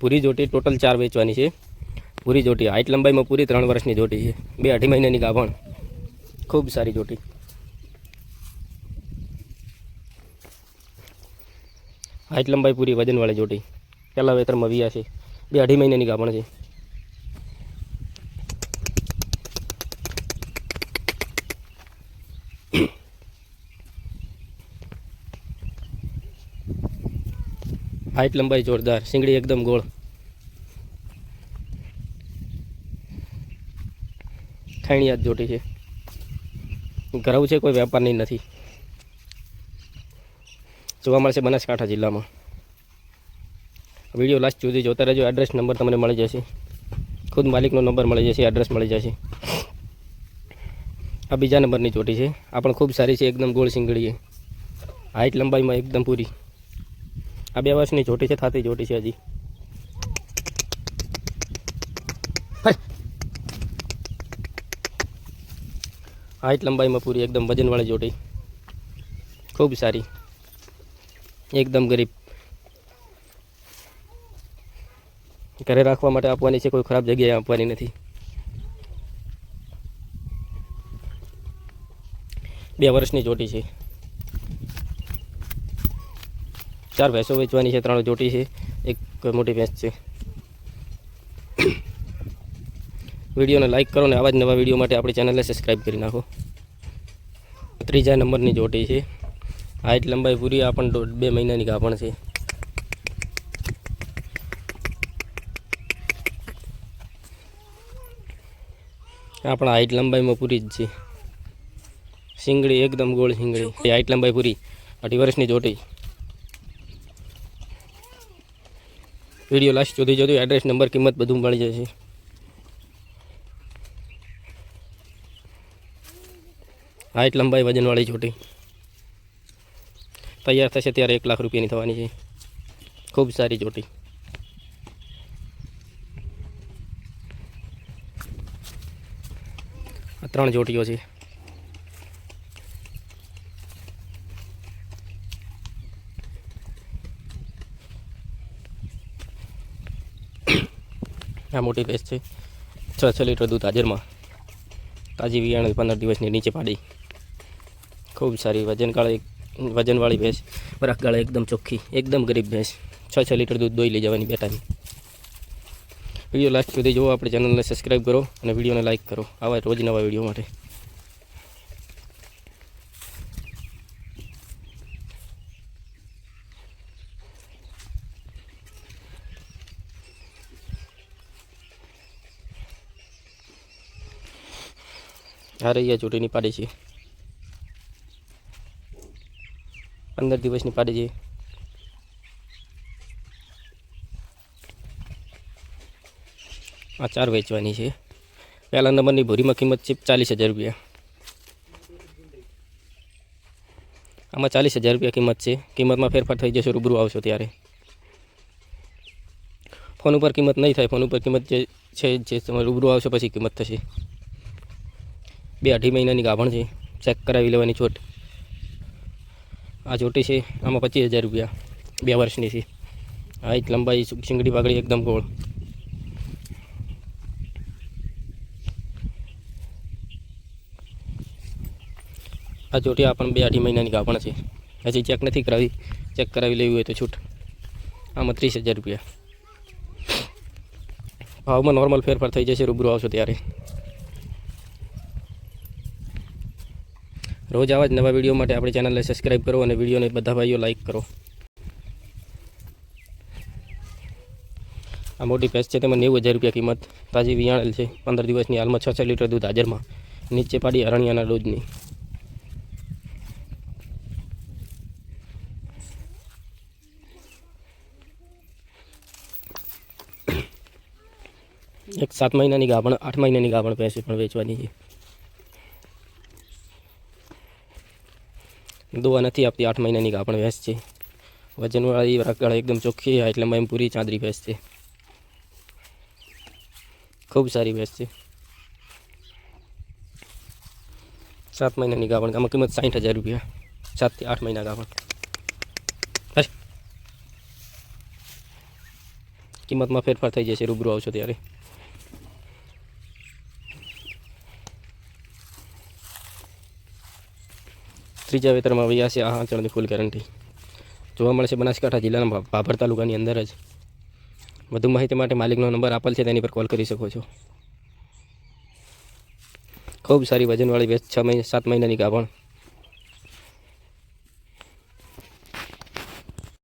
પૂરી જોટી total ચાર વેચવાની છે. પૂરી જોટી, હાઈટ લંબાઈમાં પૂરી ત્રણ વર્ષની જોટી છે. બે અઢી મહિનાની ગાભણ. ખૂબ સારી જોટી. હાઈટ લંબાઈ પૂરી વજનવાળી જોટી. પહેલાં વેતરમાં વિયા છે. બે અઢી મહિનાની ગાભણ છે. હાઈટ લંબાઈ જોરદાર સિંગડી એકદમ ગોળ. ખૈણીયાત જોટી છે. ઘરવ છે, કોઈ વેપારની નથી. જોવા મળશે બનાસકાંઠા જિલ્લામાં. વીડિયો લાસ્ટ સુધી જોતા રહેજો એડ્રેસ નંબર તમને મળી જશે. ખુદ માલિકનો નંબર મળી જશે એડ્રેસ મળી જશે. આ બીજા નંબરની ચોટી છે. આ પણ ખૂબ સારી છે, એકદમ ગોળ સિંગડી છે. હાઈટ લંબાઈમાં એકદમ પૂરી. આ બે વર્ષની ચોટી છે થાતી ચોટી છે હજી. હાઈટ લંબાઈમાં પૂરી એકદમ વજનવાળી જોટી ખૂબ સારી. એકદમ ગરીબ. ઘરે રાખવા માટે આપવાની છે કોઈ ખરાબ જગ્યાએ આપવાની નથી. બે વર્ષની ચોટી છે. ચાર ભેંસો વેચવાની છે, ત્રણ ચોટી છે, એક મોટી ભેંસ છે. વિડીયોને લાઈક કરો ને આવા જ નવા વીડિયો માટે આપણી ચેનલને સબસ્ક્રાઈબ કરી નાખો. ત્રીજા નંબરની જોટી છે. હાઈટ લંબાઈ પૂરી, આ પણ બે મહિનાની ગાભણ છે. આપણા પણ હાઈટ લંબાઈમાં પૂરી જ છે. સિંગડી એકદમ ગોળ સિંગડી એ હાઈટ લંબાઈ પૂરી. અઢી વર્ષની જોટી વીડિયો લાસ્ટ સુધી જોજો એડ્રેસ નંબર કિંમત બધું મળી જશે. હાઈટ લંબાઈ વજનવાળી ચોટી. તૈયાર થશે ત્યારે એક લાખ રૂપિયાની થવાની છે. ખૂબ સારી ચોટી. આ ત્રણ જોટીઓ છે. આ મોટી ભેંસ છે. છ છ લીટર દૂધ હાજરમાં. તાજી વિયાણ પંદર દિવસની નીચે પાડી. ખૂબ સારી વજનકાળ વજનવાળી ભેંસ. બરાકગાળ એકદમ ચોખ્ખી, એકદમ ગરીબ ભેંસ. છ છ લીટર દૂધ દોઈ લઈ જવાની બેટાની. વીડિયો લાસ્ટ સુધી જુઓ આપણે ચેનલને સબસ્ક્રાઈબ કરો અને વિડીયોને લાઇક કરો. આવા રોજ નવા વીડિયો માટે. આ રહી ચૂંટણીની ચૂંટણી પાડી છે. પંદર દિવસની પાડી છે. આ ચાર વેચવાની છે. પહેલા નંબરની ભૂરીમાં કિંમત છે ચાલીસ હજાર રૂપિયા. આમાં ચાલીસ હજાર રૂપિયા કિંમત છે. કિંમતમાં ફેરફાર થઈ જશે, રૂબરૂ આવશો ત્યારે. ફોન ઉપર કિંમત નહીં થાય, ફોન ઉપર કિંમત જે છે, જે તમે રૂબરૂ આવશો, પછી કિંમત થશે. બે અઢી મહિનાની ગાભણ છે. ચેક કરાવી લેવાની છોટ. આ ચોટી છે, આમાં પચીસ હજાર રૂપિયા. બે વર્ષની છે. હાઈટ લંબાઈ શીંગડી પાકડી એકદમ ગોળ. આ ચોટી આ પણ બે અઢી મહિનાની ગાભણ છે. હજી ચેક નથી કરાવી. ચેક કરાવી લેવી હોય તો છૂટ. આમાં ત્રીસ હજાર રૂપિયા. ભાવમાં નોર્મલ ફેરફાર થઈ જશે, રૂબરૂ આવશો ત્યારે. રોજ આવા જ નવા વીડિયો માટે આપણી ચેનલને સબસ્ક્રાઈબ કરો અને વિડીયોને બધા ભાઈઓ લાઈક કરો. આ મોટી ભેંસ છે, તેમાં નેવું હજાર રૂપિયા કિંમત. તાજી વિયાણેલ છે. પંદર દિવસની હાલમાં છ લીટર દૂધ હાજરમાં. નીચે પાડી અરણિયાના દૂધની એક સાત મહિનાની ગાભણ, આઠ મહિનાની ગાભણ ભેંસ પણ વેચવાની છે. દોવા નથી આપતી, આઠ મહિનાની ગાભણ ભેંસ છે. વજનવાળી રગળ એકદમ ચોખ્ખી હાઈટ લંબાઈ પૂરી ચાંદરી ભેંસ છે. ખૂબ સારી ભેંસ છે. સાત મહિનાની ગાભણ, આમાં કિંમત સાઠ હજાર રૂપિયા. સાતથી આઠ મહિના ગાભણ. હશ. કિંમતમાં ફેરફાર થઈ જશે, રૂબરૂ આવશો ત્યારે. ત્રીજા વેતરમાં વૈયા છે આ આંચળની ફૂલ ગેરંટી જોવા મળશે બનાસકાંઠા જિલ્લાના ભાભર તાલુકાની અંદર જ. વધુ માહિતી માટે માલિકનો નંબર આપેલ છે, તેની પર કોલ કરી શકો છો. ખૂબ સારી વજનવાળી ભેંસ છ મહિના સાત મહિનાની ગાભણ.